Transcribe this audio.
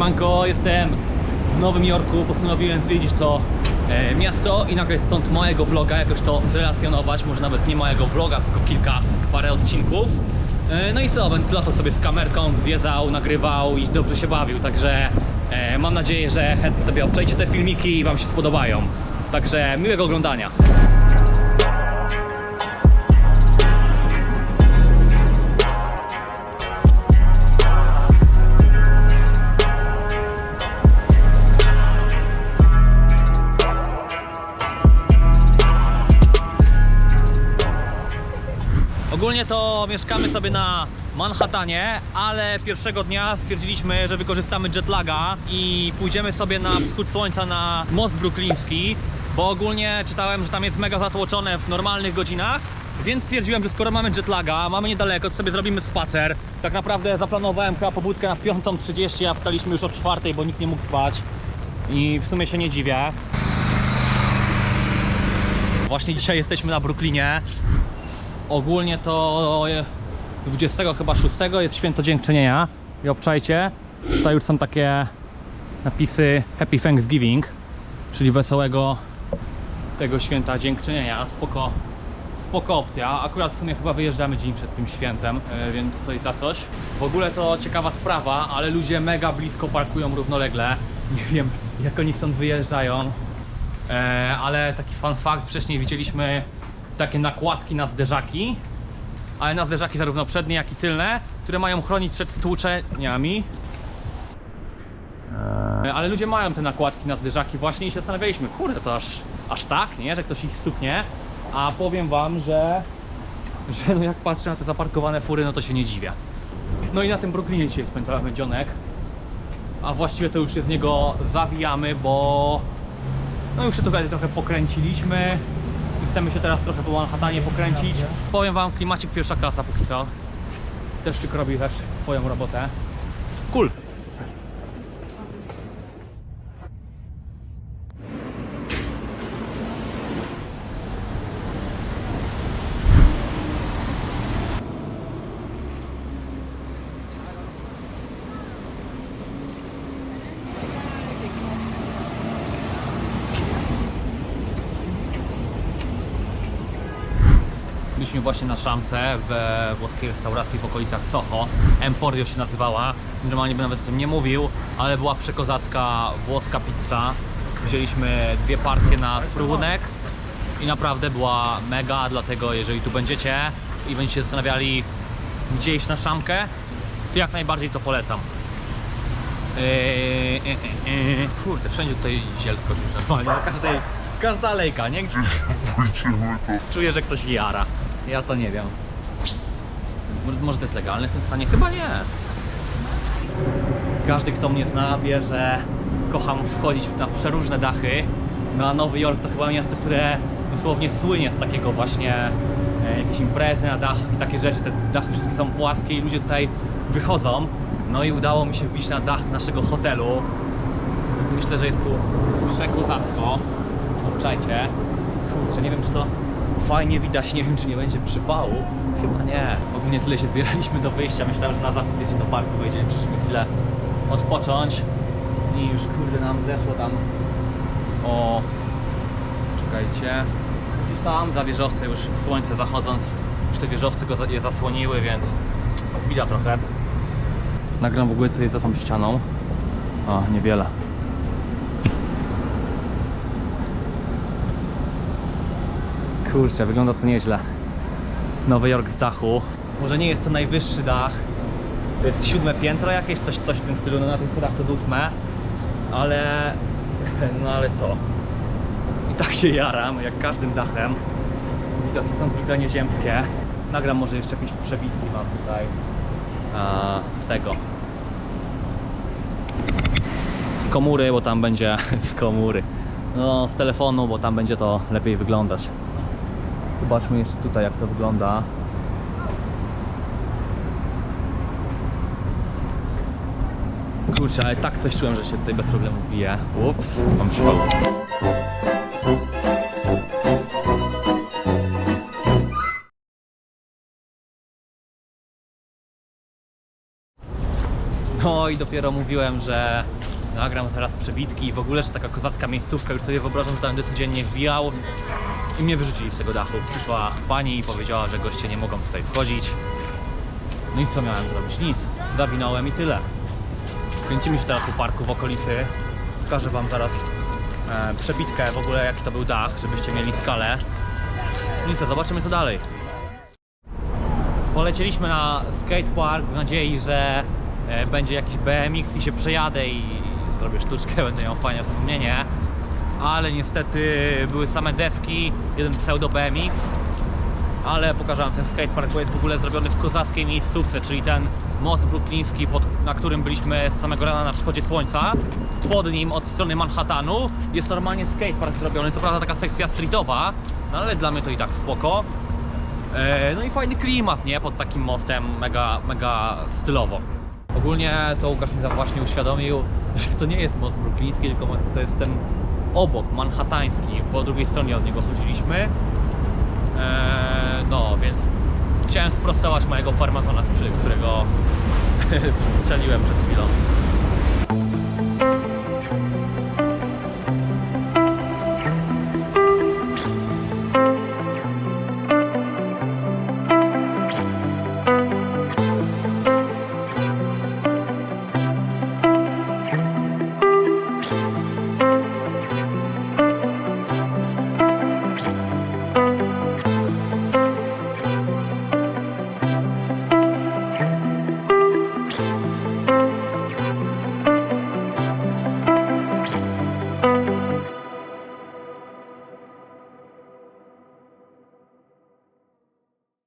Siemanko, jestem w Nowym Jorku, postanowiłem zwiedzić to e, miasto i nagrać stąd małego vloga, jakoś to zrelacjonować, może nawet nie małego vloga, tylko kilka, parę odcinków. E, no i co, będę latał sobie z kamerką, zwiedzał, nagrywał i dobrze się bawił, także e, mam nadzieję, że chętnie sobie obczajcie te filmiki i Wam się spodobają. Także miłego oglądania. Ogólnie to mieszkamy sobie na Manhattanie, ale pierwszego dnia stwierdziliśmy, że wykorzystamy jetlaga i pójdziemy sobie na wschód słońca na most brukliński, bo ogólnie czytałem, że tam jest mega zatłoczone w normalnych godzinach, więc stwierdziłem, że skoro mamy jetlaga, mamy niedaleko, to sobie zrobimy spacer. Tak naprawdę zaplanowałem chyba pobudkę na 5.30, a wstaliśmy już o 4.00, bo nikt nie mógł spać i w sumie się nie dziwię. Właśnie dzisiaj jesteśmy na Brooklynie. Ogólnie to 20 chyba 6 jest święto dziękczynienia. I obczajcie, tutaj już są takie napisy Happy Thanksgiving, czyli wesołego tego święta dziękczynienia, spoko, spoko opcja, akurat w sumie chyba wyjeżdżamy dzień przed tym świętem, e, więc coś za coś. W ogóle to ciekawa sprawa, ale ludzie mega blisko parkują równolegle, nie wiem jak oni stąd wyjeżdżają, E, ale taki fun fact, wcześniej widzieliśmy takie nakładki na zderzaki, ale na zderzaki zarówno przednie, jak i tylne, które mają chronić przed stłuczeniami. E, ale ludzie mają te nakładki na zderzaki właśnie i się zastanawialiśmy, kurde, to aż, aż tak, nie, że ktoś ich stuknie, a powiem wam, że, że no jak patrzę na te zaparkowane fury, no to się nie dziwię. No i na tym Brooklynie dzisiaj spędzamy dzionek, a właściwie to już się z niego zawijamy, bo no już się tutaj trochę pokręciliśmy chcemy się teraz trochę po Manhattanie pokręcić. Powiem wam, klimacik pierwsza klasa póki co. Deszczyk robi też swoją robotę. Cool. Byliśmy właśnie na szamce w włoskiej restauracji w okolicach Soho. Emporio się nazywała. Normalnie bym nawet o tym nie mówił, ale była przekozacka włoska pizza. Wzięliśmy dwie partie na spróbunek i naprawdę była mega, dlatego jeżeli tu będziecie i będziecie zastanawiali gdzie iść na szamkę, to jak najbardziej to polecam. Eee. Kurde, wszędzie tutaj zielsko już normalnie, na każdej, każda alejka, nie? Czuję, że ktoś jara. Ja to nie wiem. Mo- Może to jest legalne w tym stanie? Chyba nie. Każdy, kto mnie zna, wie, że kocham wchodzić na przeróżne dachy. No a Nowy Jork to chyba miasto, które dosłownie słynie z takiego właśnie e, jakieś imprezy na dachach i takie rzeczy. Te dachy wszystkie są płaskie i ludzie tutaj wychodzą. No i udało mi się wbić na dach naszego hotelu. Myślę, że jest tu przekozacko. Obczajcie. Kurczę, nie wiem czy to fajnie widać, nie wiem czy nie będzie przypału. Chyba nie. Ogólnie tyle się zbieraliśmy do wyjścia. Myślałem, że na zachód jeszcze do parku wejdziemy. Przyszliśmy chwilę odpocząć. I już kurde nam zeszło tam o... Czekajcie. Gdzieś tam za wieżowce już słońce zachodząc. Już te wieżowce go je zasłoniły, więc bida trochę. Nagram w ogóle co jest za tą ścianą. O, niewiele. Kurczę, wygląda to nieźle. Nowy Jork z dachu. Może nie jest to najwyższy dach. To jest siódme piętro jakieś, coś, coś w tym stylu. No na tych schodach to ósme. Ale... No ale co? I tak się jaram, jak każdym dachem. Widoki są zwykle nieziemskie. Nagram może jeszcze jakieś przebitki mam tutaj. A, z tego. Z komury, bo tam będzie... Z komury. No, z telefonu, bo tam będzie to lepiej wyglądać. Zobaczmy jeszcze tutaj jak to wygląda. Kurczę, ale tak coś czułem, że się tutaj bez problemu wbije. Ups, mam przypał. No i dopiero mówiłem, że nagram teraz przebitki i w ogóle, że taka kozacka miejscówka, już sobie wyobrażam, że będę codziennie wbijał i mnie wyrzucili z tego dachu. Przyszła pani i powiedziała, że goście nie mogą tutaj wchodzić. No i co miałem zrobić? Nic. Zawinąłem i tyle. Kręcimy się teraz po parku w okolicy. Pokażę wam zaraz e, przebitkę w ogóle jaki to był dach, żebyście mieli skalę. No i co, zobaczymy co dalej. Polecieliśmy na skatepark w nadziei, że e, będzie jakiś BMX i się przejadę i zrobię sztuczkę, będę miał fajne wspomnienie. Ale niestety były same deski, jeden pseudo BMX. Ale pokażę wam ten skatepark, bo jest w ogóle zrobiony w kozackiej miejscówce, czyli ten most brukliński, na którym byliśmy z samego rana na wschodzie słońca. Pod nim od strony Manhattanu jest normalnie skatepark zrobiony, co prawda taka sekcja streetowa, no ale dla mnie to i tak spoko. E, No i fajny klimat, nie? Pod takim mostem, mega, mega stylowo. Ogólnie to Łukasz mi tam właśnie uświadomił, że to nie jest most brukliński, tylko to jest ten obok, manhattański. Po drugiej stronie od niego chodziliśmy. Eee, no, więc chciałem sprostować mojego farmazona, którego strzeliłem przed chwilą.